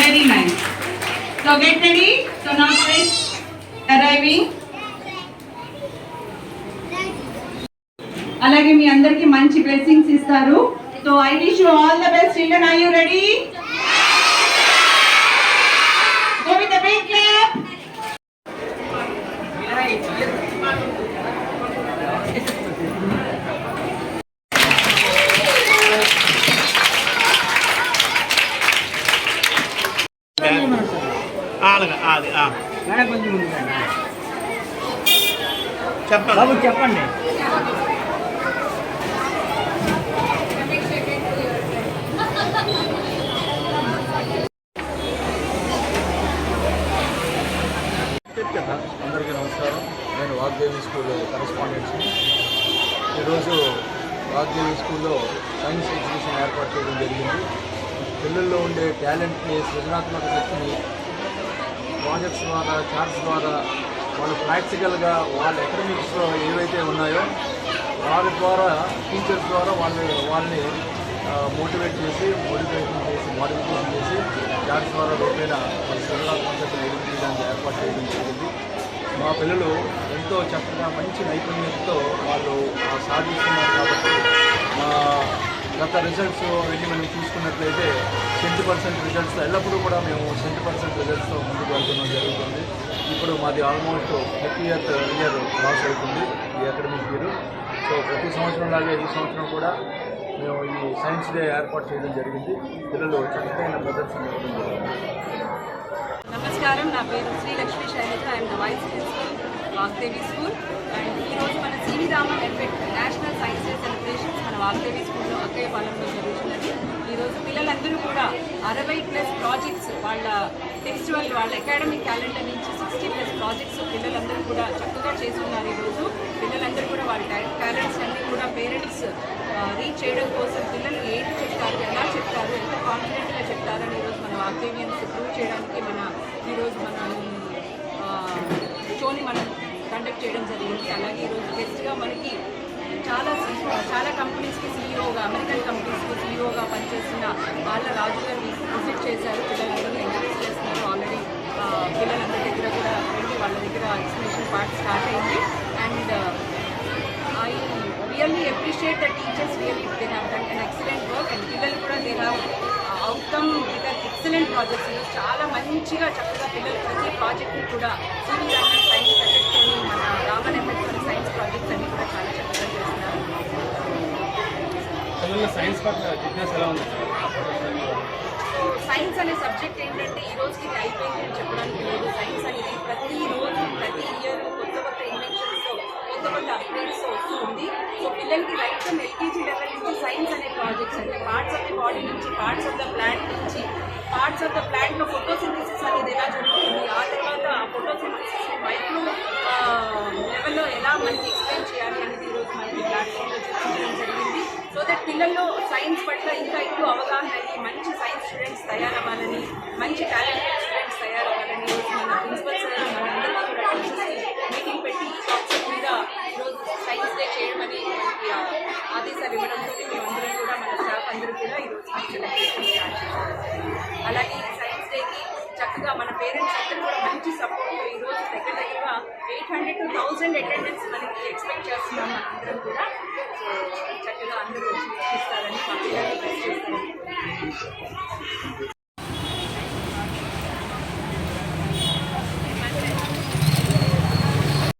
Very nice. So get ready. So now please arriving. అలాగే మీ అందరికి మంచి బ్లెస్సింగ్స్ ఇస్తారు so I wish you all the best children I you ready go with the big clap అలాగా అది. చెప్పండి. బాబు చెప్పండి. కదా అందరికీ నమస్కారం. నేను వాగ్దేవి స్కూల్ కరెస్పాండెంట్స్ని. ఈరోజు వాగ్దేవి స్కూల్లో సైన్స్ ఎగ్జిబిషన్ ఏర్పాటు చేయడం జరిగింది. పిల్లల్లో ఉండే టాలెంట్ని సృజనాత్మక శక్తిని ప్రాజెక్ట్స్ ద్వారా చార్ట్స్ ద్వారా వాళ్ళు ప్రాక్టికల్గా వాళ్ళ ఎకడమిక్స్లో ఏవైతే ఉన్నాయో వారి ద్వారా టీచర్స్ ద్వారా వాళ్ళు వాళ్ళని మోటివేట్ చేసి మోటివేషన్ చేసి మోటివేషన్ చేసి చార్ట్స్ ద్వారా రూపేణ వాళ్ళ సృజనాత్మకతను ఎదుర్కొనడానికి ఏర్పాటు చేయడం జరిగింది. మా పిల్లలు ఎంతో చక్కగా మంచి నైపుణ్యంతో వాళ్ళు సాధిస్తున్నారు కాబట్టి మా గత రిజల్ట్స్ వెళ్ళి మనం చూసుకున్నట్లయితే సెవెంటీ పర్సెంట్ రిజల్ట్స్ ఎల్లప్పుడూ కూడా మేము సెవెంటీ పర్సెంట్ రిజల్ట్స్తో ముందుకు వెళ్తున్నాం జరుగుతుంది. ఇప్పుడు మాది almost fifty year year loss అవుతుంది ఈ అకాడమిక్ ఇయర్. సో ప్రతి సంవత్సరం లాగే ఈ సంవత్సరం కూడా మేము ఈ సైన్స్ డే ఏర్పాటు చేయడం జరిగింది. పిల్లలు చక్కమైన ప్రదర్శన ఇవ్వడం జరిగింది నమస్కారం నా పేరు Sri Lakshmi Sailaja. I'm the vice principal Vagdevi school and ఈరోజు మన CV Raman effect national science day Vagdevi స్కూల్లో అక్కయ్యపాలెంలో జరుగుతున్నది. ఈరోజు పిల్లలందరూ కూడా అరవై ప్లస్ ప్రాజెక్ట్స్ వాళ్ళ ఫెస్టివల్ వాళ్ళ అకాడమిక్ క్యాలెండర్ నుంచి సిక్స్టీ ప్లస్ ప్రాజెక్ట్స్ పిల్లలందరూ కూడా చక్కగా చేస్తున్నారు ఈరోజు. పిల్లలందరూ కూడా వాళ్ళ టాలెంట్స్ అన్నీ కూడా పేరెంట్స్ రీచ్ చేయడం కోసం పిల్లలు ఏంటి చెప్తారు ఎలా చెప్తారు ఎంత కాన్ఫిడెంట్గా చెప్తారని ఈరోజు మన వాగ్దేవియన్స్ ప్రూవ్ చేయడానికి మన ఈరోజు మనం షోని మనం కండక్ట్ చేయడం జరిగింది. అలాగే ఈరోజు గెస్ట్గా మనకి చాలా చాలా కంపెనీస్కి సీఈఓగా అమెరికన్ కంపెనీస్కి సీఈఓగా పనిచేసిన వాళ్ళ రాజు గారు విజిట్ చేశారు. పిల్లలందరూ ఎంకరేజ్ చేస్తున్నారు ఆల్రెడీ పిల్లలందరి దగ్గర కూడా వెళ్ళి వాళ్ళ దగ్గర ఎక్స్ప్లెనేషన్ పార్ట్ స్టార్ట్ అయింది. And I really appreciate the teachers really they have an excellent work and పిల్లలు కూడా they have outcome with excellent projects చాలా మంచిగా చక్కగా పిల్లలు ప్రతి ప్రాజెక్ట్ని కూడా సివి రామన్ సైన్స్ ఎఫెక్ట్ని మన రామన్ ఎఫెక్ట్ సైన్స్ ప్రాజెక్ట్స్ అన్ని కూడా చాలా చక్కగా చేస్తున్నారు సైన్స్ పట్ల uh, ఎలా ఉంది? సో సైన్స్ అనే సబ్జెక్ట్ ఏంటంటే ఈ రోజుకి ఇది అయిపోయింది అని చెప్పడానికి లేదు. సైన్స్ అనేది ప్రతి రోజు ప్రతి ఇయర్ కొత్త కొత్త ఇన్వెన్షన్స్ కొత్త కొత్త అప్డేట్స్ వస్తూ ఉంది. సో పిల్లలకి రైట్ ఫ్రమ్ ఎల్కేజీ లెవెల్ నుంచి సైన్స్ అనే ప్రాజెక్ట్స్ అంటే పార్ట్స్ ఆఫ్ ది బాడీ నుంచి పార్ట్స్ ఆఫ్ ద ప్లాంట్ నుంచి పార్ట్స్ ఆఫ్ ద ప్లాంట్లో ఫోటోసింథసిస్ అనేది ఎలా జరుగుతుంది ఆ తర్వాత ఆ ఫోటోసింథసిస్ మైక్రో లెవెల్లో ఎలా మనకి ఎక్స్ప్లెయిన్ చేయాలి అనేది ఈరోజు మనకి ప్లాట్ఫామ్లో చూపించడం అయితే పిల్లల్లో సైన్స్ పట్ల ఇంకా ఎక్కువ అవగాహన అయ్యి మంచి సైన్స్ స్టూడెంట్స్ తయారవ్వాలని మంచి టాలెంటెడ్ స్టూడెంట్స్ తయారవ్వాలని ఈరోజు మన ప్రిన్సిపల్ సార్ మనందరికీ కూడా మీటింగ్ పెట్టి ఈ కాన్సెప్ట్ మీద ఈరోజు సైన్స్ డే చేయమని మనకి ఆ ఆదేశాలు ఇవ్వడంతో మేమందరం కూడా మన స్టాఫ్ అందరూ కూడా ఈరోజు అలాగే సైన్స్ డేకి చక్కగా మన పేరెంట్స్ అందరూ కూడా మంచి సపోర్ట్ ఈరోజు దగ్గర దగ్గరగా హండ్రెడ్ టూ థౌజండ్ అటెండెన్స్ మనకి ఎక్స్పెక్ట్ చేస్తున్నాం అందరం కూడా. సో చక్కగా అందరూ వచ్చి ఇస్తారని మా పిల్లలు